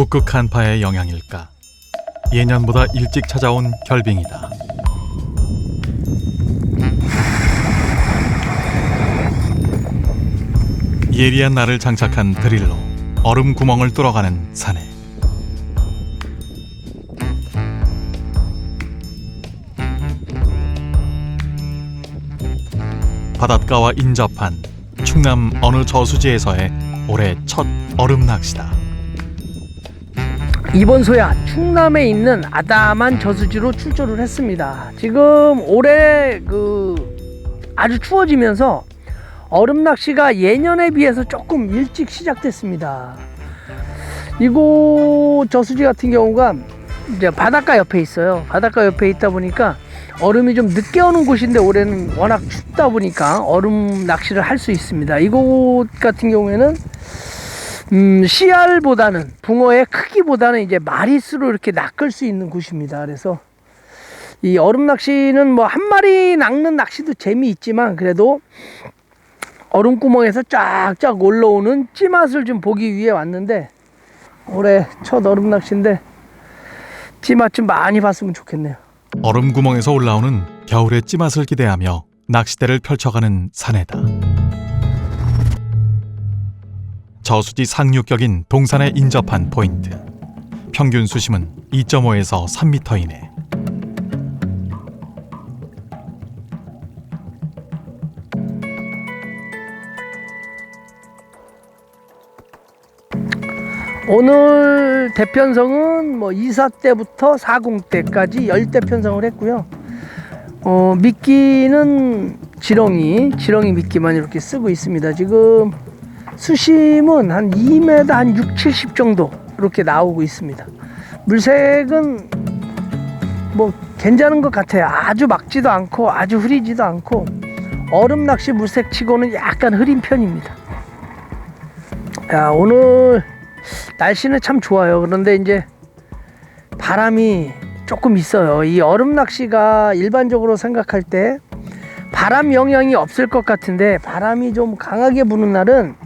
북극 한파의 영향일까? 예년보다 일찍 찾아온 결빙이다. 예리한 날을 장착한 드릴로 얼음 구멍을 뚫어가는 사내. 바닷가와 인접한 충남 어느 저수지에서의 올해 첫 얼음 낚시다. 이번 소야 충남에 있는 아담한 저수지로 출조를 했습니다. 지금 올해 그 아주 추워지면서 얼음 낚시가 예년에 비해서 조금 일찍 시작됐습니다. 이곳 저수지 같은 경우가 이제 바닷가 옆에 있어요. 바닷가 옆에 있다 보니까 얼음이 좀 늦게 오는 곳인데 올해는 워낙 춥다 보니까 얼음 낚시를 할 수 있습니다. 이곳 같은 경우에는 음, 씨알보다는 붕어의 크기보다는 이제 마리수로 이렇게 낚을 수 있는 곳입니다. 그래서 이 얼음 낚시는 뭐 한 마리 낚는 낚시도 재미있지만 그래도 얼음 구멍에서 쫙쫙 올라오는 찌맛을 좀 보기 위해 왔는데 올해 첫 얼음 낚시인데 찌맛 좀 많이 봤으면 좋겠네요. 얼음 구멍에서 올라오는 겨울의 찌맛을 기대하며 낚시대를 펼쳐가는 사내다. 저수지 상륙격인 동산에 인접한 포인트. 평균 수심은 2.5에서 3m 이내. 오늘 대편성은 뭐 2사 때부터 40 때까지 열대 편성을 했고요. 어, 미끼는 지렁이, 지렁이 미끼만 이렇게 쓰고 있습니다. 지금 수심은 한 2m 한 6, 70 정도 이렇게 나오고 있습니다. 물색은 뭐 괜찮은 것 같아요. 아주 막지도 않고 아주 흐리지도 않고 얼음 낚시 물색 치고는 약간 흐린 편입니다. 야, 오늘 날씨는 참 좋아요. 그런데 이제 바람이 조금 있어요. 이 얼음 낚시가 일반적으로 생각할 때 바람 영향이 없을 것 같은데 바람이 좀 강하게 부는 날은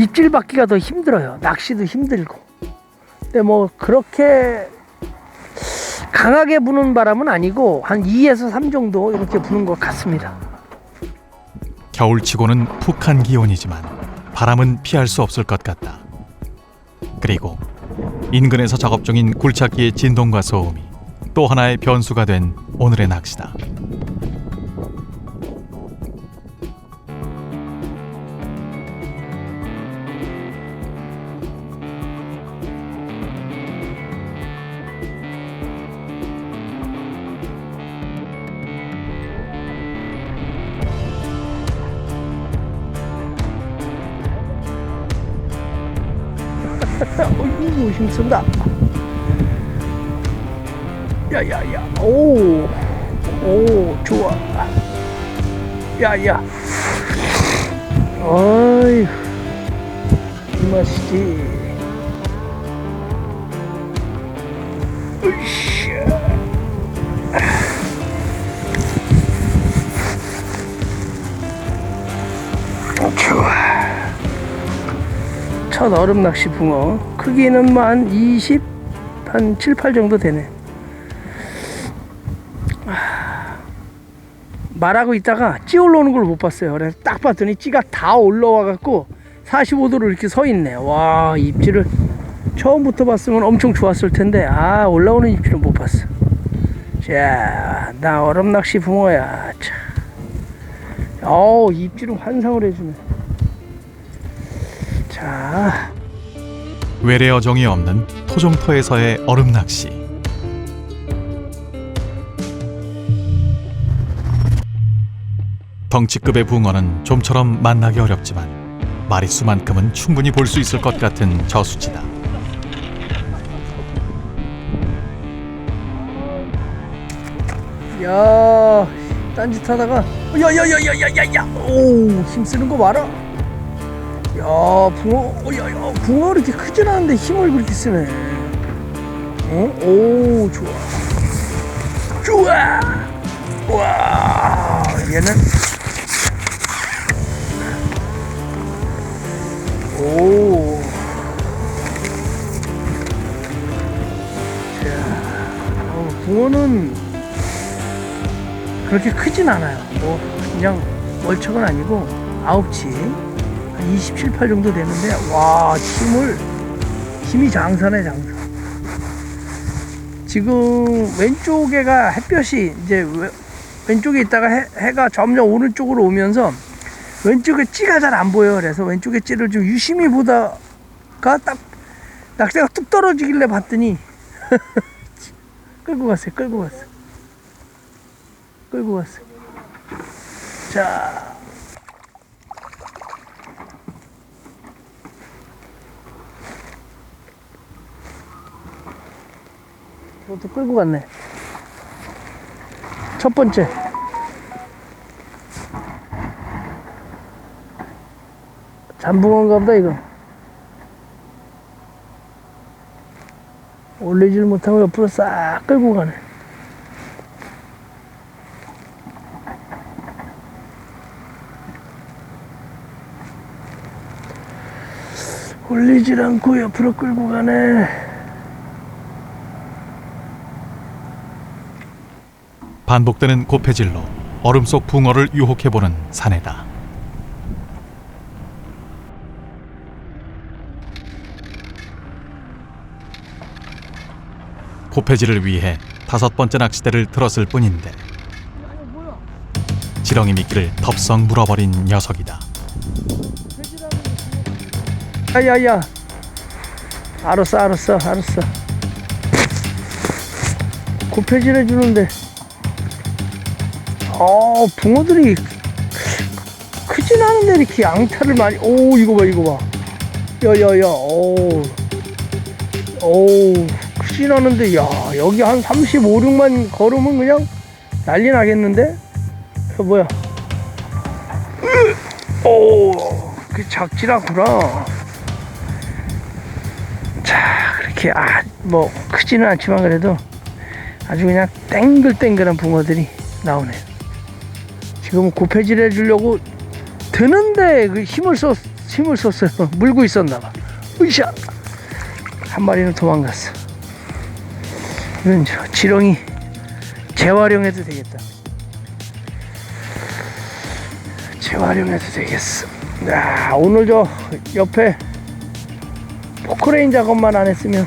입질 받기가 더 힘들어요. 낚시도 힘들고. 근데 뭐 그렇게 강하게 부는 바람은 아니고 한 2에서 3 정도 이렇게 부는 것 같습니다. 겨울치고는 푹한 기온이지만 바람은 피할 수 없을 것 같다. 그리고 인근에서 작업 중인 굴착기의 진동과 소음이 또 하나의 변수가 된 오늘의 낚시다. 어이구 힘쓴다. 야야야 오 오 좋아. 야야. 어이 이 맛이지. 좋아. 첫 얼음 낚시 붕어 크기는 뭐한 20, 한 7, 8 정도 되네. 아, 말하고 있다가 찌 올라오는 걸 못 봤어요. 그래서 딱 봤더니 찌가 다 올라와 갖고 45도로 이렇게 서 있네. 와 입질을 처음부터 봤으면 엄청 좋았을 텐데 아 올라오는 입질을 못 봤어. 자 나 얼음 낚시 붕어야. 자. 어우 입질은 환상을 해주네. 자 외래 어종이 없는 토종터에서의 얼음 낚시. 덩치급의 붕어는 좀처럼 만나기 어렵지만 마리수만큼은 충분히 볼 수 있을 것 같은 저수지다. 야, 딴짓 하다가 야야야야야야야, 오 힘쓰는 거 봐라. 야 붕어 어, 야, 야 붕어 이렇게 크진 않은데 힘을 그렇게 쓰네. 어? 오 좋아. 좋아! 와 얘는? 오. 자, 어, 붕어는 그렇게 크진 않아요. 뭐 그냥 월척은 아니고 아홉치. 한 27, 8 정도 되는데 와 힘을 힘이 장사네 장사. 지금 왼쪽에가 햇볕이 이제 왼- 왼쪽에 있다가 해, 해가 점점 오른쪽으로 오면서 왼쪽에 찌가 잘 안 보여. 그래서 왼쪽에 찌를 좀 유심히 보다가 딱 낙새가 뚝 떨어지길래 봤더니 끌고 갔어요. 끌고 갔어. 끌고 갔어. 자. 이것도 끌고 갔네. 첫 번째. 잠붕어인가 보다, 이거. 올리질 못하고 옆으로 싹 끌고 가네. 올리질 않고 옆으로 끌고 가네. 반복되는 고폐질로 얼음 속 붕어를 유혹해보는 사내다. 고폐질을 위해 다섯 번째 낚시대를 들었을 뿐인데 지렁이 미끼를 덥석 물어버린 녀석이다. 야야야. 알았어 알았어 알았어. 고패질 해 주는데. 어 붕어들이 크진 않은데 이렇게 양타를 많이. 오 이거 봐 이거 봐. 야야야. 오. 오 크진 않은데 야 여기 한 35, 6만 걸으면 그냥 난리 나겠는데? 어, 뭐야? 오, 그 작질 않구나. 자, 그렇게, 아, 뭐, 크지는 않지만 그래도 아주 그냥 땡글땡글한 붕어들이 나오네요. 지금 고패질 해주려고 드는데 그 힘을 썼, 힘을 썼어요. 물고 있었나봐. 으쌰! 한 마리는 도망갔어. 이건 저 지렁이 재활용해도 되겠다. 재활용해도 되겠어. 야, 오늘 저 옆에 포크레인 작업만 안 했으면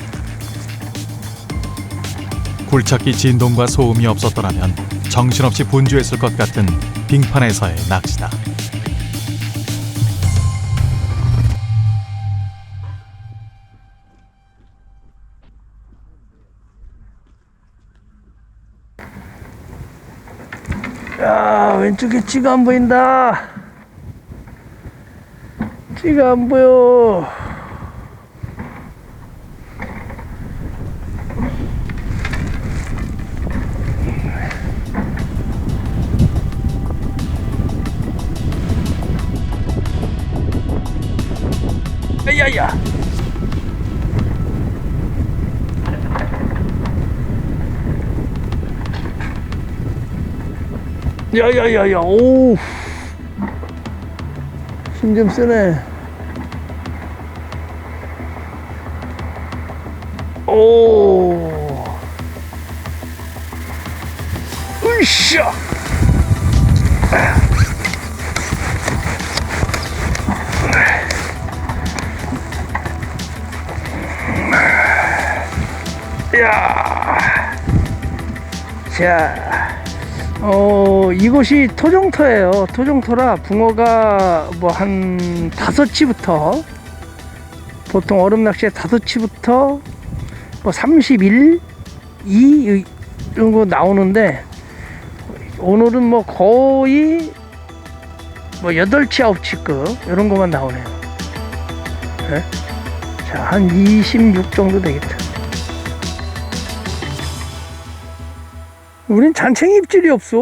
굴착기 진동과 소음이 없었더라면 정신없이 분주했을 것 같은 빙판에서의 낚시다. 야 왼쪽에 찌가 안 보인다. 찌가 안 보여. 야야야야 오. 힘 좀 쓰네. 오. 으쌰. 야. 자. 어, 이곳이 토종터예요. 토종터라 붕어가 뭐 한 다섯 치부터 보통 얼음 낚시에 다섯 치부터 뭐 31, 2 이런 거 나오는데 오늘은 뭐 거의 뭐 8치, 9치급 이런 것만 나오네요. 네? 자, 한 26 정도 되겠다. 우린 잔챙이 입질이 없어.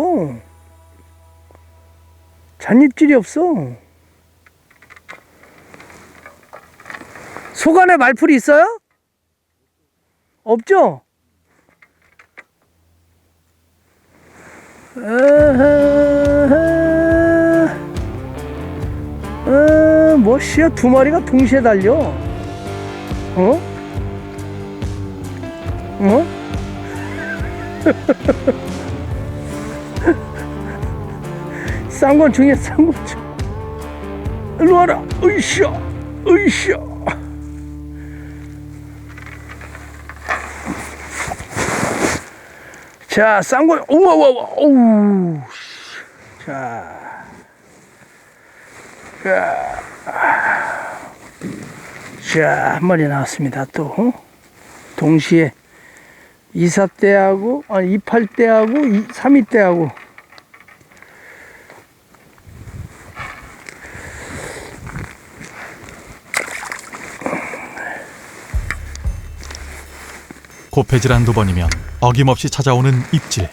잔입질이 없어. 속 안에 말풀이 있어요? 없죠? 에헤헤. 에, 뭐, 씨야, 두 마리가 동시에 달려. 어? 어? 쌍권 중에 쌍권 중. 일로 와라. 으쌰, 으쌰. 자, 쌍권. 우와, 우와, 우와. 오우. 씨. 자. 자. 자, 한 마리 나왔습니다. 또. 어? 동시에 24대하고, 아니, 28대하고, 32대하고. 고패질 한두 번이면 어김없이 찾아오는 입질.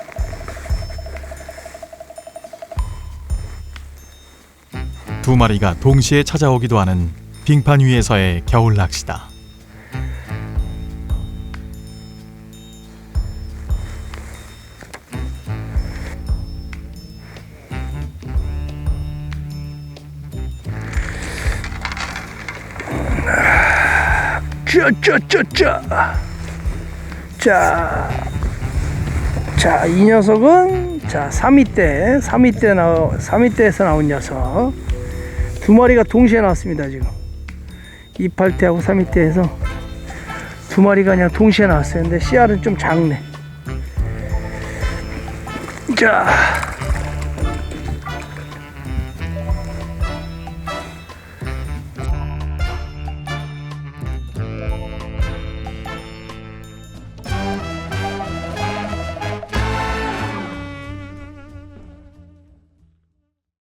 두 마리가 동시에 찾아오기도 하는 빙판 위에서의 겨울 낚시다. 짜짜짜짜. 자, 자, 이 녀석은 자, 3위대, 3위대 나 3위대에서 나온 녀석. 두 마리가 동시에 나왔습니다, 지금. 28대하고 3위대에서 두 마리가 그냥 동시에 나왔어요. 근데 씨알은 좀 작네. 자,